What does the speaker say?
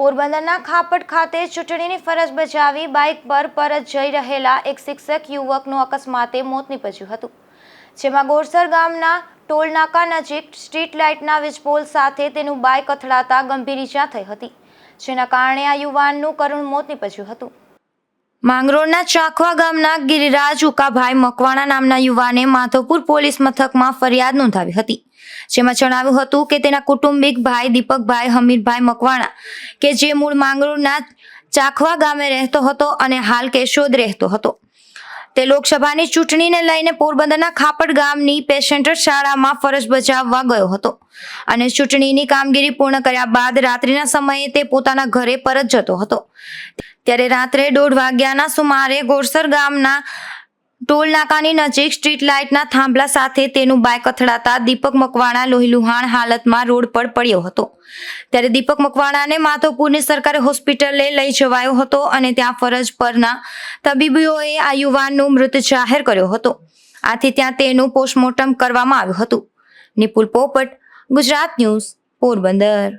પોરબંદરના ખાપટ ખાતે ચૂંટણીની ફરજ બજાવી બાઇક પર પરત જઈ રહેલા એક શિક્ષક યુવકનું અકસ્માતે મોત નીપજ્યું હતું. જેમાં ગોરસર ગામના ટોલનાકા નજીક સ્ટ્રીટ લાઇટના વીજપોલ સાથે તેનું બાઇક અથડાતા ગંભીર ઈજા થઈ હતી, જેના કારણે આ યુવાનનું કરુણ મોત નીપજ્યું હતું. માંગરોળના ચાખવા ગામના ગિરિરાજ ઉકાભાઈ મકવાણા નામના યુવાને માધવપુર પોલીસ મથકમાં ફરિયાદ નોંધાવી હતી. જેમાં જણાવ્યું હતું કે તેના કુટુંબિક ભાઈ દીપકભાઈ, હમીરભાઈ મકવાણા, કે જે મૂળ માંગરોળના ચાખવા ગામે રહેતો હતો અને હાલ કેશોદ રહેતો હતો. તે લોકસભાની ચૂંટણીને લઈને પોરબંદરના ખાપડ ગામની પેસેન્ટર શાળામાં ફરજ બજાવવા ગયો હતો અને ચૂંટણીની કામગીરી પૂર્ણ કર્યા બાદ રાત્રિના સમયે તે પોતાના ઘરે પરત જતો હતો. ત્યારે રાત્રે દોઢ વાગ્યાના સુમારે ગોરસર ગામના ટોલ નાકાની નજીક સ્ટ્રીટ લાઇટના થાંભલા સાથે તેનું બાઇક અથડાતા દીપક મકવાણા લોહીલુહાણ હાલતમાં રોડ પર પડ્યો હતો. ત્યારે દીપક મકવાણાને માધવપુરની સરકારી હોસ્પિટલે લઈ જવાયો હતો અને ત્યાં ફરજ પરના તબીબીઓએ આ યુવાનનું મૃત જાહેર કર્યો હતો. આથી ત્યાં તેનું પોસ્ટમોર્ટમ કરવામાં આવ્યું હતું. નિપુલ પોપટ, ગુજરાત ન્યૂઝ, પોરબંદર.